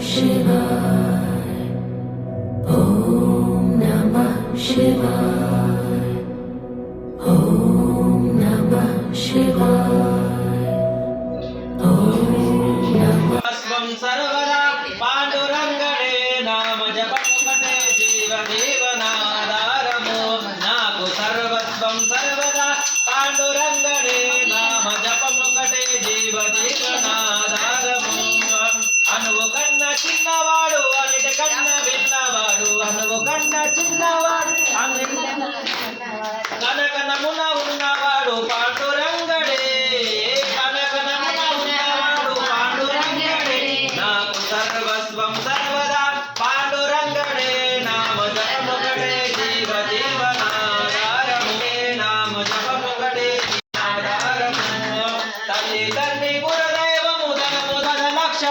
Shiva. Om Namah Shivaya.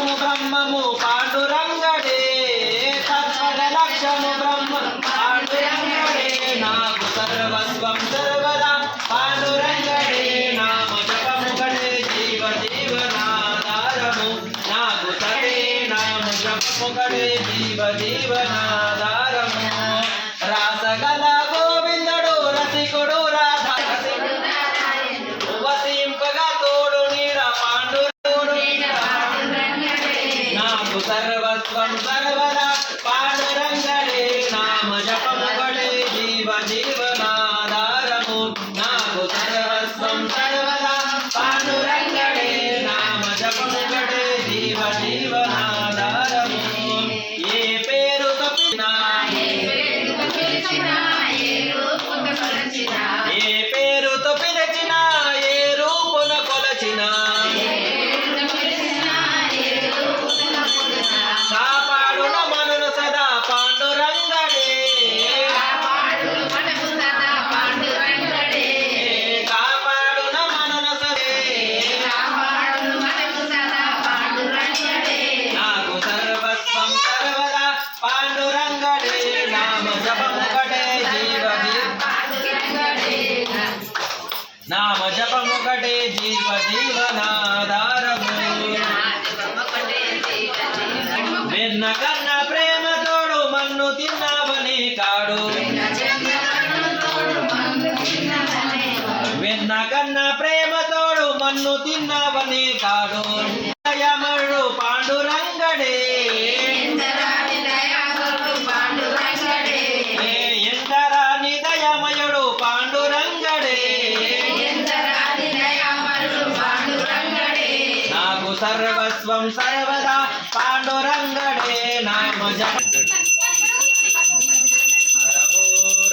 মুধাম্মামু నామ జపముకటే జీవ జీవనాధారము నిన్న కన్న ప్రేమ తోడు మన్ను తిన్నావని కాడు. విన్న కన్న ప్రేమ తోడు మన్ను తిన్నావని కాడు. సర్వస్వం సర్వదా పాండురంగడే నామ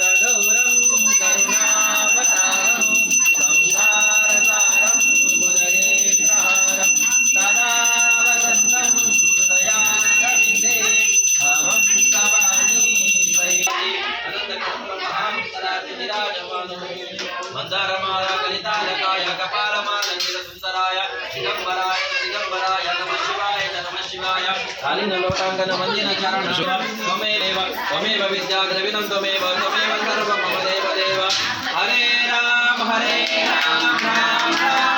రఘురం కరుణావతారం సంహారతారం మురళీధారం సదా వసంతం హృదయారవిందే అహం కవాణి మందారమాల కపా కాళిన లోకాంగన మందిన చరణ త్వమేవ త్వమేవ విద్యా ద్రవిణం త్వమేవ త్వమేవ సర్వం మమ దేవ దేవ హరే రామ హరే రామ రామ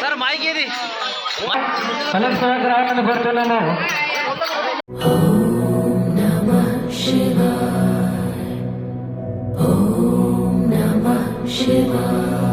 ಸರ್ ಮೈಕ್ ಇದೆ ಗ್ರಾಮದಲ್ಲಿ ಬರ್ತೇನೆ ನಾವು Shiva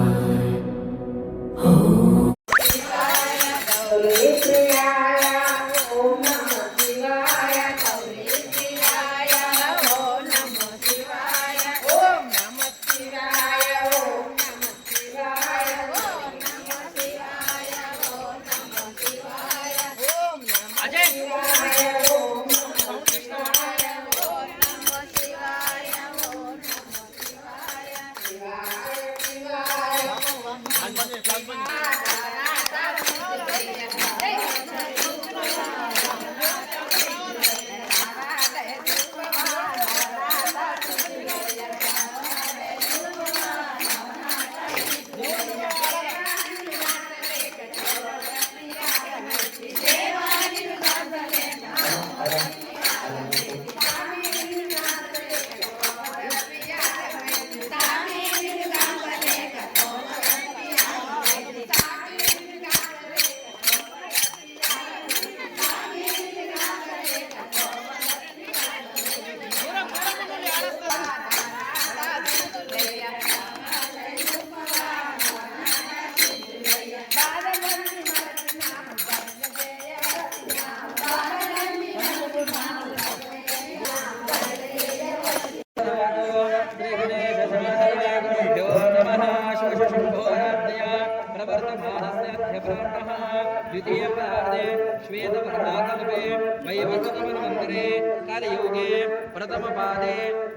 प्रभादे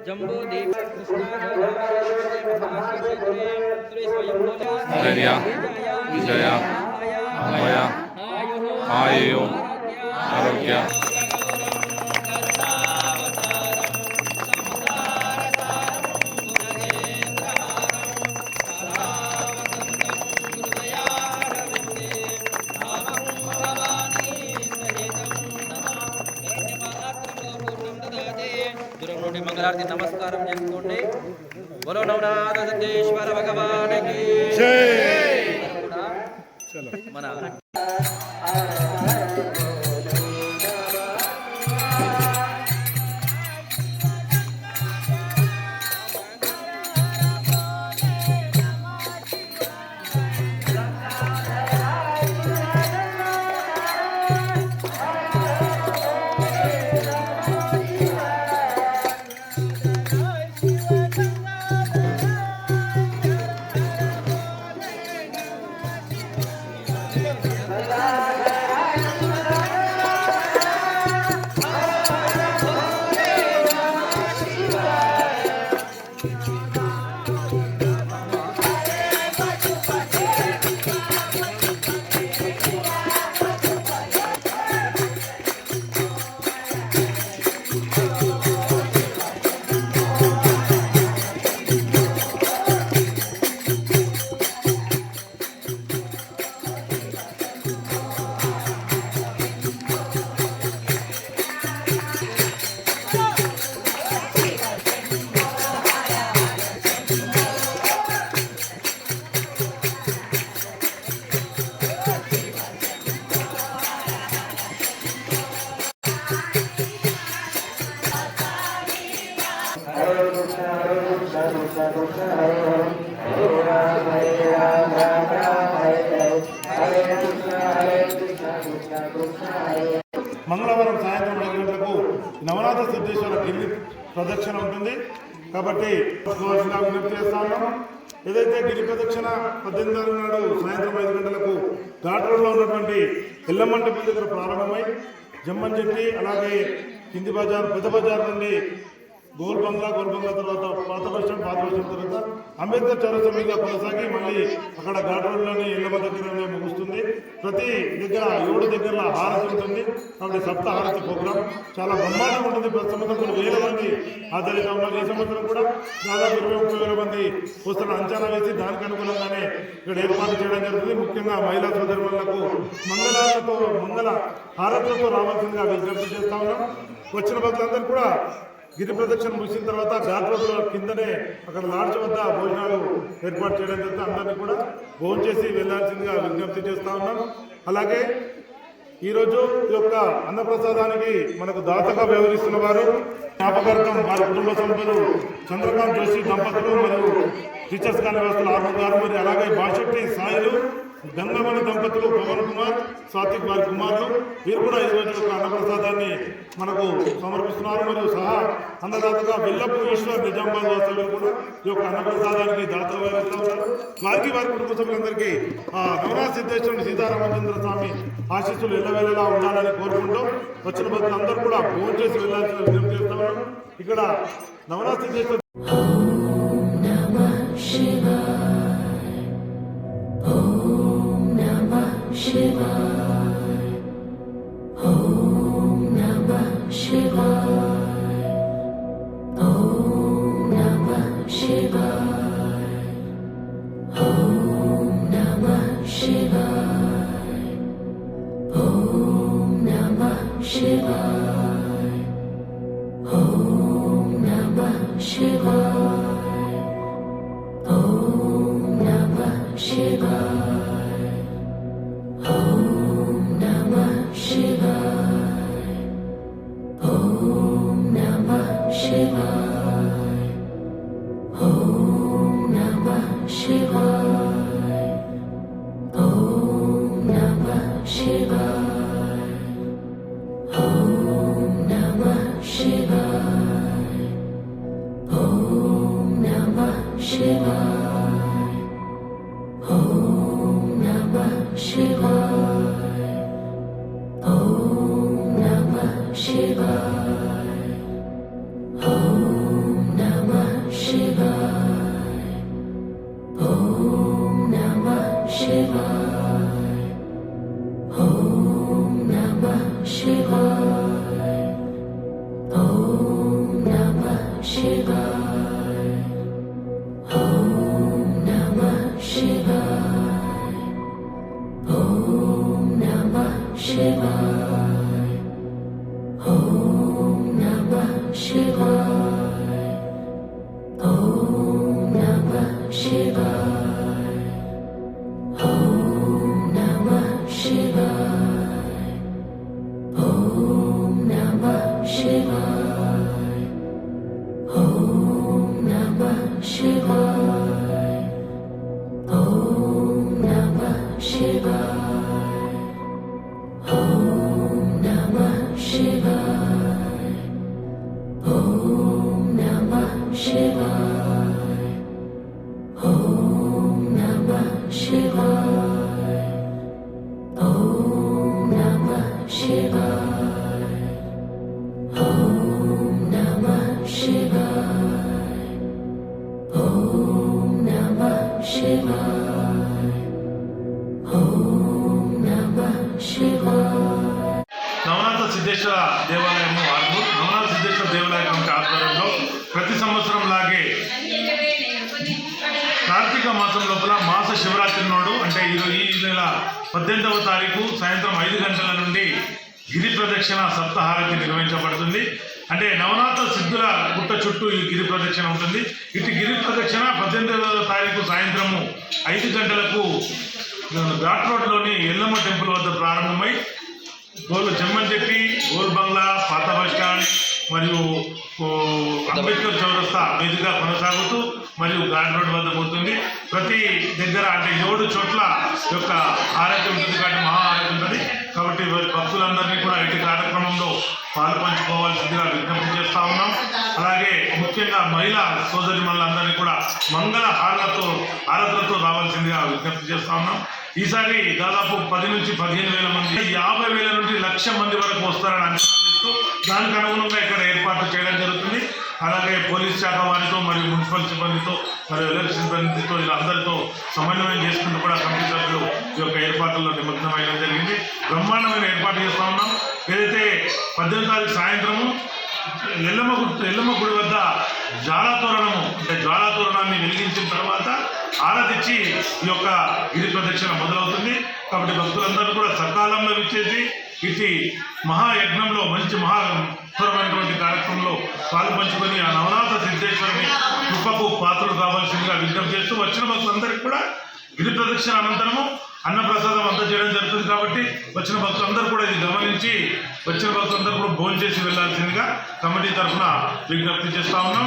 जम्बूदीप जया जया आयो आरोग्य। నమస్కారం చేసుకోండి బలో నవనాథ సిద్ధేశ్వర భగవానికి. మన మంగళవారం సాయంత్రం ఐదు గంటలకు నవనాథ సిద్ధేశ్వర గిరి ప్రదక్షిణ ఉంటుంది. కాబట్టి విజ్ఞప్తి చేస్తా ఉన్నాం. ఏదైతే గిరి ప్రదక్షిణ పద్దెనిమిది నాడు సాయంత్రం ఐదు గంటలకు ఘాట్ రోడ్లో ఉన్నటువంటి ఎల్లమ్మంటి బిల్ దగ్గర ప్రారంభమై జమ్మన్చెట్టి అలాగే కింది బజార్ పెద్ద బజార్ నుండి గోల్ బంగ్లా గోల్ బంగ్లా తర్వాత పాత బస్ స్టాండ్ పాత బస్ స్టాండ్ తర్వాత అంబేద్కర్ చౌరస్తా మీద కొనసాగి మళ్ళీ అక్కడ ఘాట్ రోడ్లోనే ఎల్లమ్మ దగ్గరనే ముగుస్తుంది. ప్రతి దగ్గర ఏడు దగ్గర హారతి ఉంటుంది. కాబట్టి సప్త హారతి ప్రోగ్రాం. చాలా బ్రహ్మాండంగా ఉంటుంది. ప్రతి సంవత్సరం కొన్ని వేల మంది హాజరుగా ఉన్నారు. ఈ సంవత్సరం కూడా దాదాపు ఇరవై ముప్పై వేల మంది వస్తున్న అంచనా వేసి దానికి అనుగుణంగానే ఇక్కడ ఏర్పాటు చేయడం జరుగుతుంది. ముఖ్యంగా మహిళా సోదరులకు మంగళాలతో మంగళ హారతులతో రావాల్సిందిగా విజ్ఞప్తి చేస్తా ఉన్నాం. వచ్చిన భక్తులందరూ కూడా గిరి ప్రదక్షిణ ముగిసిన తర్వాత ఘాట్ కిందనే అక్కడ లాడ్జ్ వద్ద భోజనాలు ఏర్పాటు చేయడం జరుగుతుంది. అందరినీ కూడా భోజనం చేసి వెళ్ళాల్సిందిగా విజ్ఞప్తి చేస్తా ఉన్నాం. అలాగే ఈరోజు ఈ యొక్క అన్నప్రసాదానికి మనకు దాతగా వ్యవహరిస్తున్న వారు జ్ఞాపకార్థం వారి కుటుంబ సభ్యులు చంద్రకాంత్ జోషి దంపతులు మరియు టీచర్స్ కాని వ్యవస్థల ఆర్మీ గారు మరియు అలాగే బాషెట్టి సాయిలు గంగమణి దంపతులు పవన్ కుమార్ సాత్విక్ వారి కుమారులు. వీరు కూడా ఈ ఒక అన్నప్రసాదాన్ని మనకు సమర్పిస్తున్నారు. మరియు సహా అన్నదాతగా వెల్లపు ఈశ్వర్ నిజామాబాద్ వాసులు కూడా ఈ యొక్క అన్నప్రసాదానికి దాతలు వ్యవహరిస్తూ ఉన్నారు. వారికి వారి కుటుంబ సభ్యులందరికీ ఆ నవరా సిద్ధేశ్వరుని సీతారామచంద్ర స్వామి ఆశీస్సులు ఎల్లవేళలా ఉండాలని కోరుకుంటూ వచ్చిన భక్తులందరూ కూడా ఫోన్ చేసి వెళ్ళాల్సిన విజ్ఞప్తి చేస్తున్నాను ఇక్కడ నవరా సిద్ధేశ్వర Shiva. 翅膀 शिल्प ॐ 翅膀 Shivaya. Om Namah Shivaya. Om Namah Shivaya. Om Namah Shivaya. Om Namah Shivaya. Om Namah Shivaya. ప్రదక్షిణ సప్తహారతి నిర్వహించబడుతుంది. అంటే నవనాథ సిద్ధుల గుట్ట చుట్టూ ఈ గిరి ప్రదక్షిణ ఉంటుంది. ఇటు గిరి ప్రదక్షిణ పద్దెనిమిదవ తారీఖు సాయంత్రము ఐదు గంటలకు ఘాట్ రోడ్లోని ఎల్లమ్మ టెంపుల్ వద్ద ప్రారంభమై గోలు చెమ్మచెట్టి గోల్ బంగ్లా పాత బస్ స్టాండ్ మరియు అంబేద్కర్ చౌరస్తా మీదుగా కొనసాగుతూ మరియు ఘాట్ రోడ్ వద్ద పోతుంది. ప్రతి దగ్గర అంటే ఏడు చోట్ల యొక్క ఆరోగ్యం ఉంటుంది కాబట్టి మహా ఆరతి ఉంటుంది. కాబట్టి వారి భక్తులందరినీ కూడా ఇటు కార్యక్రమంలో పాలు పంచుకోవాల్సిందిగా విజ్ఞప్తి చేస్తా ఉన్నాం. అలాగే ముఖ్యంగా మహిళా సోదరి మనులందరినీ కూడా మంగళ హారలతో హారతులతో రావాల్సిందిగా విజ్ఞప్తి చేస్తా ఉన్నాం. ఈసారి దాదాపు పది నుంచి పదిహేను వేల మంది యాభై వేల నుండి లక్ష మంది వరకు వస్తారని అంచనా వేస్తూ దానికి అనుగుణంగా ఇక్కడ ఏర్పాటు చేయడం జరుగుతుంది. అలాగే పోలీస్ శాఖ వారితో మరియు మున్సిపల్ సిబ్బందితో మరియు ఎలక్షన్ సిబ్బందితో ఇలా అందరితో సమన్వయం చేసుకుంటూ కూడా కమిటీ సభ్యులు ఈ యొక్క ఏర్పాట్లలో నిమగ్నమయ్యడం జరిగింది. బ్రహ్మాండమైన ఏర్పాటు చేస్తూ ఉన్నాం. ఏదైతే పద్దెనిమిది తారీఖు సాయంత్రము ఎల్లమ్మ ఎల్లమ్మ గుడి వద్ద జ్వాలా తోరణము అంటే జ్వాలా తోరణాన్ని వెలిగించిన తర్వాత ఆరాధించి ఈ యొక్క గిరి ప్రదక్షిణ మొదలవుతుంది. కాబట్టి భక్తులందరూ కూడా సకాలంలో విచ్చేసి ఇది మహాయజ్ఞంలో మంచి మహాపరమైనటువంటి కార్యక్రమంలో పాల్పంచుకొని ఆ నవనాథ సిద్ధేశ్వరుని కృపకు పాత్రలు కావాల్సిందిగా విజ్ఞప్తి చేస్తూ వచ్చిన భక్తులందరికీ కూడా గిరి ప్రదక్షిణ అనంతరము అన్నప్రసాదం అంతా చేయడం జరుగుతుంది కాబట్టి వచ్చిన భక్తులందరూ కూడా ఇది గమనించి వచ్చిన భక్తులందరూ కూడా భోజనం చేసి వెళ్ళాల్సిందిగా కమిటీ తరఫున విజ్ఞప్తి చేస్తా ఉన్నాం.